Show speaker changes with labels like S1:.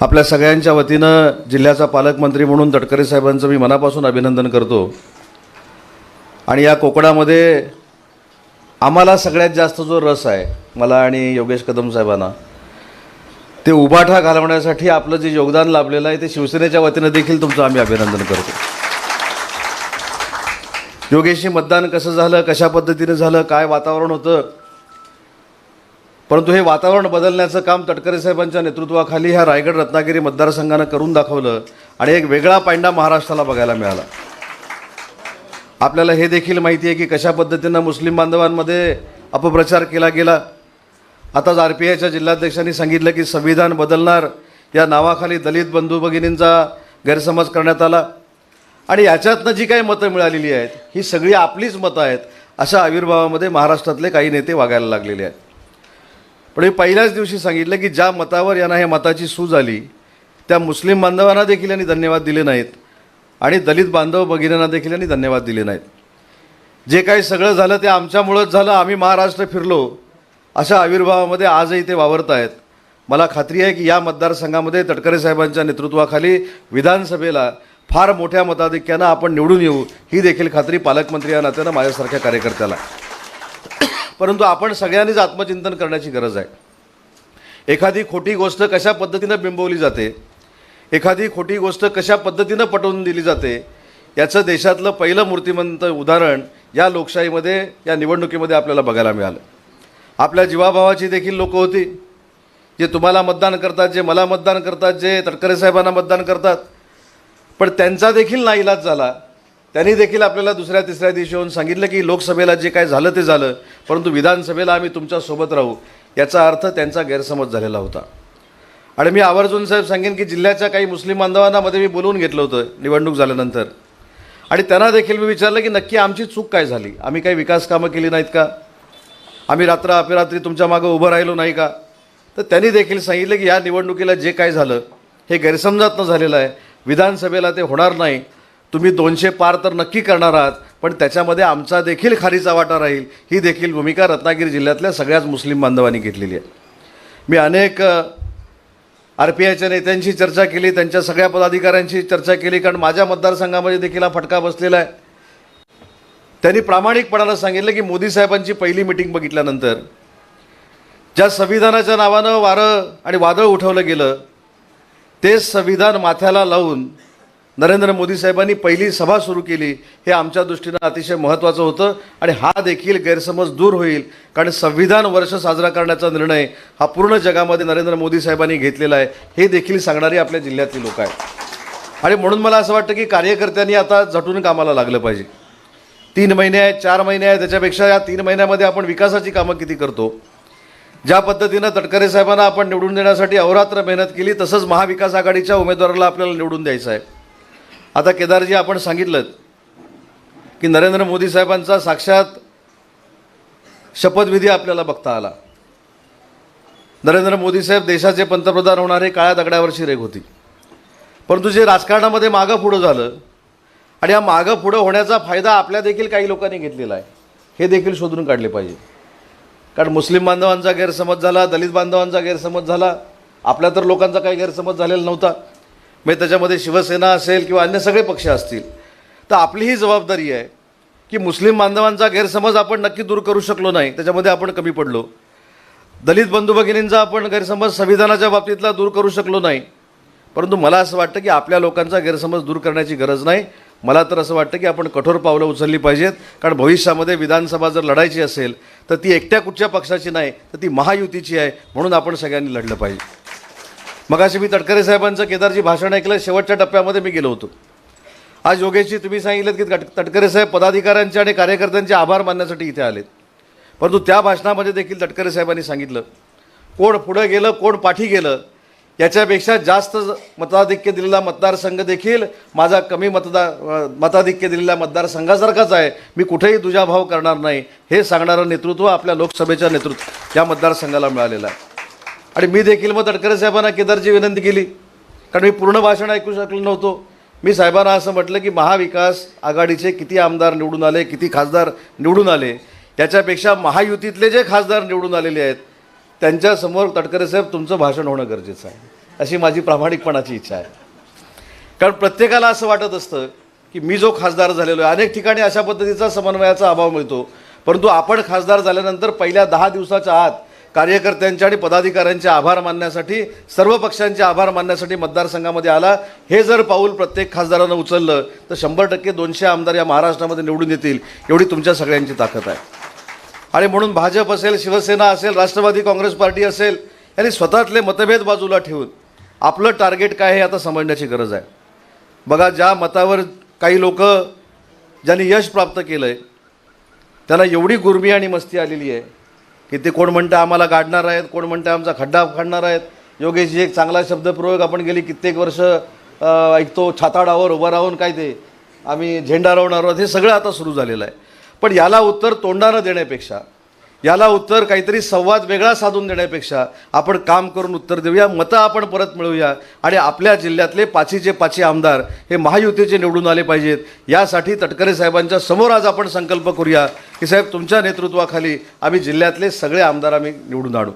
S1: आपल्या सगळ्यांच्या वतीनं जिल्ह्याचा पालकमंत्री म्हणून तटकरे साहेबांचं मी मनापासून अभिनंदन करतो. आणि या कोकणामध्ये आम्हाला सगळ्यात जास्त जो रस आहे मला आणि योगेश कदम साहेबांना ते उभाठा घालवण्यासाठी आपलं जे योगदान लाभलेलं आहे ते शिवसेनेच्या वतीनं देखील तुमचं आम्ही अभिनंदन करतो. योगेशशी मतदान कसं झालं कशा पद्धतीनं झालं काय वातावरण होतं परंतु हे वातावरण बदलण्याचं काम तटकरे साहेबांच्या नेतृत्वाखाली ह्या रायगड रत्नागिरी मतदारसंघानं करून दाखवलं आणि एक वेगळा पायंडा महाराष्ट्राला बघायला मिळाला. आपल्याला हे देखील माहिती आहे की कशा पद्धतीनं मुस्लिम बांधवांमध्ये अपप्रचार केला गेला. आताच आर पी आयच्या जिल्हाध्यक्षांनी सांगितलं की संविधान बदलणार या नावाखाली दलित बंधू भगिनींचा गैरसमज करण्यात आला. आणि याच्यातनं जी काही मतं मिळालेली आहेत ही सगळी आपलीच मतं आहेत अशा आविर्भावामध्ये महाराष्ट्रातले काही नेते वागायला लागलेले आहेत. पण मी पहिल्याच दिवशी सांगितलं की ज्या मतावर यांना हे मताची सूज आली त्या मुस्लिम बांधवांना देखील यांनी धन्यवाद दिले नाहीत आणि दलित बांधव भगिनींना देखील यांनी धन्यवाद दिले नाहीत. जे काही सगळं झालं ते आमच्यामुळंच झालं आम्ही महाराष्ट्र फिरलो अशा आविर्भावामध्ये आजही ते वावरत आहेत. मला खात्री आहे की या मतदारसंघामध्ये तटकरे साहेबांच्या नेतृत्वाखाली विधानसभेला फार मोठ्या मताधिक्यानं आपण निवडून येऊ ही देखील खात्री पालकमंत्री या नात्यानं माझ्यासारख्या कार्यकर्त्याला. परंतु आपण सगळ्यांनीच आत्मचिंतन करण्याची गरज आहे. एखादी खोटी गोष्ट कशा पद्धतीनं बिंबवली जाते एखादी खोटी गोष्ट कशा पद्धतीनं पटवून दिली जाते याचं देशातलं पहिलं मूर्तिमंत उदाहरण या लोकशाहीमध्ये या निवडणुकीमध्ये आपल्याला बघायला मिळालं. आपल्या जीवाभावाची देखील लोक होती जे तुम्हाला मतदान करतात जे मला मतदान करतात जे तटकरे साहेबांना मतदान करतात. पण त्यांचा देखील नाईलाज झाला. त्यांनी देखील आपल्याला दुसऱ्या तिसऱ्या दिवशी येऊन सांगितलं की लोकसभेला जे काय झालं ते झालं. परंतु विधानसभेला आम्ही तुमच्यासोबत राहू याचा अर्थ त्यांचा गैरसमज झालेला होता. आणि मी आवर्जून साहेब सांगेन की जिल्ह्याच्या काही मुस्लिम बांधवांनामध्ये मी बोलवून घेतलं होतं निवडणूक झाल्यानंतर. आणि त्यांना देखील मी विचारलं की नक्की आमची चूक काय झाली? आम्ही काही विकास कामं केली नाहीत का? आम्ही रात्र अपरात्री तुमच्या मागं उभं राहिलो नाही का? तर त्यांनी देखील सांगितलं की या निवडणुकीला जे काय झालं हे गैरसमजातनं झालेलं आहे. विधानसभेला ते होणार नाही. तुम्ही दोनशे पार तर नक्की करणार आहात. पण त्याच्यामध्ये आमचा देखील खारीचा वाटा राहील. ही देखील भूमिका रत्नागिरी जिल्ह्यातल्या सगळ्याच मुस्लिम बांधवांनी घेतलेली आहे. मी अनेक आर पी आयच्या नेत्यांशी चर्चा केली त्यांच्या सगळ्या पदाधिकाऱ्यांशी चर्चा केली कारण माझ्या मतदारसंघामध्ये देखील हा फटका बसलेला आहे. त्यांनी प्रामाणिकपणानं सांगितलं की मोदी साहेबांची पहिली मिटिंग बघितल्यानंतर ज्या संविधानाच्या नावानं वारं आणि वादळ उठवलं गेलं तेच संविधान माथ्याला लावून नरेंद्र मोदी साहेबांनी पहिली सभा सुरू केली. हे आमच्या दृष्टीनं अतिशय महत्त्वाचं होतं आणि हा देखील गैरसमज दूर होईल. कारण संविधान वर्ष साजरा करण्याचा निर्णय हा पूर्ण जगामध्ये नरेंद्र मोदी साहेबांनी घेतलेला आहे. हे देखील सांगणारी आपल्या जिल्ह्यातली लोक आहेत. आणि म्हणून मला असं वाटतं की कार्यकर्त्यांनी आता झटून कामाला लागलं पाहिजे. तीन महिने आहेत चार महिने आहेत त्याच्यापेक्षा या तीन महिन्यामध्ये आपण विकासाची कामं किती करतो? ज्या पद्धतीनं तटकरे साहेबांना आपण निवडून देण्यासाठी अहोरात्र मेहनत केली तसंच महाविकास आघाडीच्या उमेदवाराला आपल्याला निवडून द्यायचं आहे. आता केदारजी आपण सांगितलं की नरेंद्र मोदी साहेबांचा साक्षात शपथविधी आपल्याला बघता आला. नरेंद्र मोदी साहेब देशाचे पंतप्रधान होणारे काळ्या दगडावरची रेग होती. परंतु जे राजकारणामध्ये मागं पुढं झालं आणि या मागं पुढं होण्याचा फायदा आपल्या देखील काही लोकांनी घेतलेला आहे हे देखील शोधून काढले पाहिजे. कारण मुस्लिम बांधवांचा गैरसमज झाला दलित बांधवांचा गैरसमज झाला आपल्या तर लोकांचा काही गैरसमज झालेला नव्हता. म्हणजे त्याच्यामध्ये शिवसेना असेल किंवा अन्य सगळे पक्ष असतील तर आपली ही जबाबदारी आहे की मुस्लिम बांधवांचा गैरसमज आपण नक्की दूर करू शकलो नाही त्याच्यामध्ये आपण कमी पडलो. दलित बंधू भगिनींचा आपण गैरसमज संविधानाच्या बाबतीतला दूर करू शकलो नाही. परंतु मला असं वाटतं की आपल्या लोकांचा गैरसमज दूर करण्याची गरज नाही. मला तर असं वाटतं की आपण कठोर पावलं उचलली पाहिजेत. कारण भविष्यामध्ये विधानसभा जर लढायची असेल तर ती एकट्या कुठच्या पक्षाची नाही तर ती महायुतीची आहे. म्हणून आपण सगळ्यांनी लढलं पाहिजे. मग मी तटकरे साहेबांचं केदारजी भाषण ऐकलं शेवटच्या टप्प्यामध्ये मी गेलो होतो. आज योगेशजी तुम्ही सांगितलं की तट तटकरे साहेब पदाधिकाऱ्यांचे आणि कार्यकर्त्यांचे आभार मानण्यासाठी इथे आलेत. परंतु त्या भाषणामध्ये देखील तटकरे साहेबांनी सांगितलं कोण पुढं गेलं कोण पाठी गेलं याच्यापेक्षा जास्त मताधिक्य दिलेला मतदारसंघ देखील माझा कमी मतदार मताधिक्य दिलेल्या मतदारसंघासारखाच आहे. मी कुठेही दुजाभाव करणार नाही. हे सांगणारं नेतृत्व आपल्या लोकसभेच्या नेतृत्व या मतदारसंघाला मिळालेलं आहे. आणि मी देखील मग तटकरे साहेबांना केदारची विनंती केली. कारण मी पूर्ण भाषण ऐकू शकलो नव्हतो. मी साहेबांना असं म्हटलं की महाविकास आघाडीचे किती आमदार निवडून आले किती खासदार निवडून आले त्याच्यापेक्षा महायुतीतले जे खासदार निवडून आलेले आहेत त्यांच्यासमोर तटकरे साहेब तुमचं भाषण होणं गरजेचं आहे. अशी माझी प्रामाणिकपणाची इच्छा आहे. कारण प्रत्येकाला असं वाटत असतं की मी जो खासदार झालेलो आहे अनेक ठिकाणी अशा पद्धतीचा समन्वयाचा अभाव मिळतो. परंतु आपण खासदार झाल्यानंतर पहिल्या दहा दिवसाच्या आत कार्यकर्त्यांचे आणि पदाधिकाऱ्यांचे आभार मानण्यासाठी सर्व पक्षांचे आभार मानण्यासाठी मतदारसंघामध्ये आला. हे जर पाऊल प्रत्येक खासदारानं उचललं तर शंभर टक्के दोनशे आमदार या महाराष्ट्रामध्ये निवडून येतील एवढी तुमच्या सगळ्यांची ताकद आहे. आणि म्हणून भाजप असेल शिवसेना असेल राष्ट्रवादी काँग्रेस पार्टी असेल यांनी स्वतःतले मतभेद बाजूला ठेवून आपलं टार्गेट काय हे आता समजण्याची गरज आहे. बघा ज्या मतावर काही लोक ज्यांनी यश प्राप्त केलं आहे त्यांना एवढी गुरमी आणि मस्ती आलेली आहे की ते कोण म्हणतं आम्हाला गाडणार आहेत कोण म्हणतं आमचा खड्डा खाडणार आहेत. योगेशजी एक चांगला शब्दप्रयोग आपण गेली कित्येक वर्ष ऐकतो छाताडावर उभं राहून काय ते आम्ही झेंडा रावणार आहोत हे सगळं आता सुरू झालेलं आहे. पण याला उत्तर तोंडानं देण्यापेक्षा याला उत्तर काहीतरी संवाद वेगळा साधून देण्यापेक्षा आपण काम करून उत्तर देऊया मतं आपण परत मिळवूया आणि आपल्या जिल्ह्यातले पाचीचे पाची आमदार हे महायुतीचे निवडून आले पाहिजेत. यासाठी तटकरे साहेबांच्या समोर आज आपण संकल्प करूया की साहेब तुमच्या नेतृत्वाखाली आम्ही जिल्ह्यातले सगळे आमदार आम्ही निवडून आणू.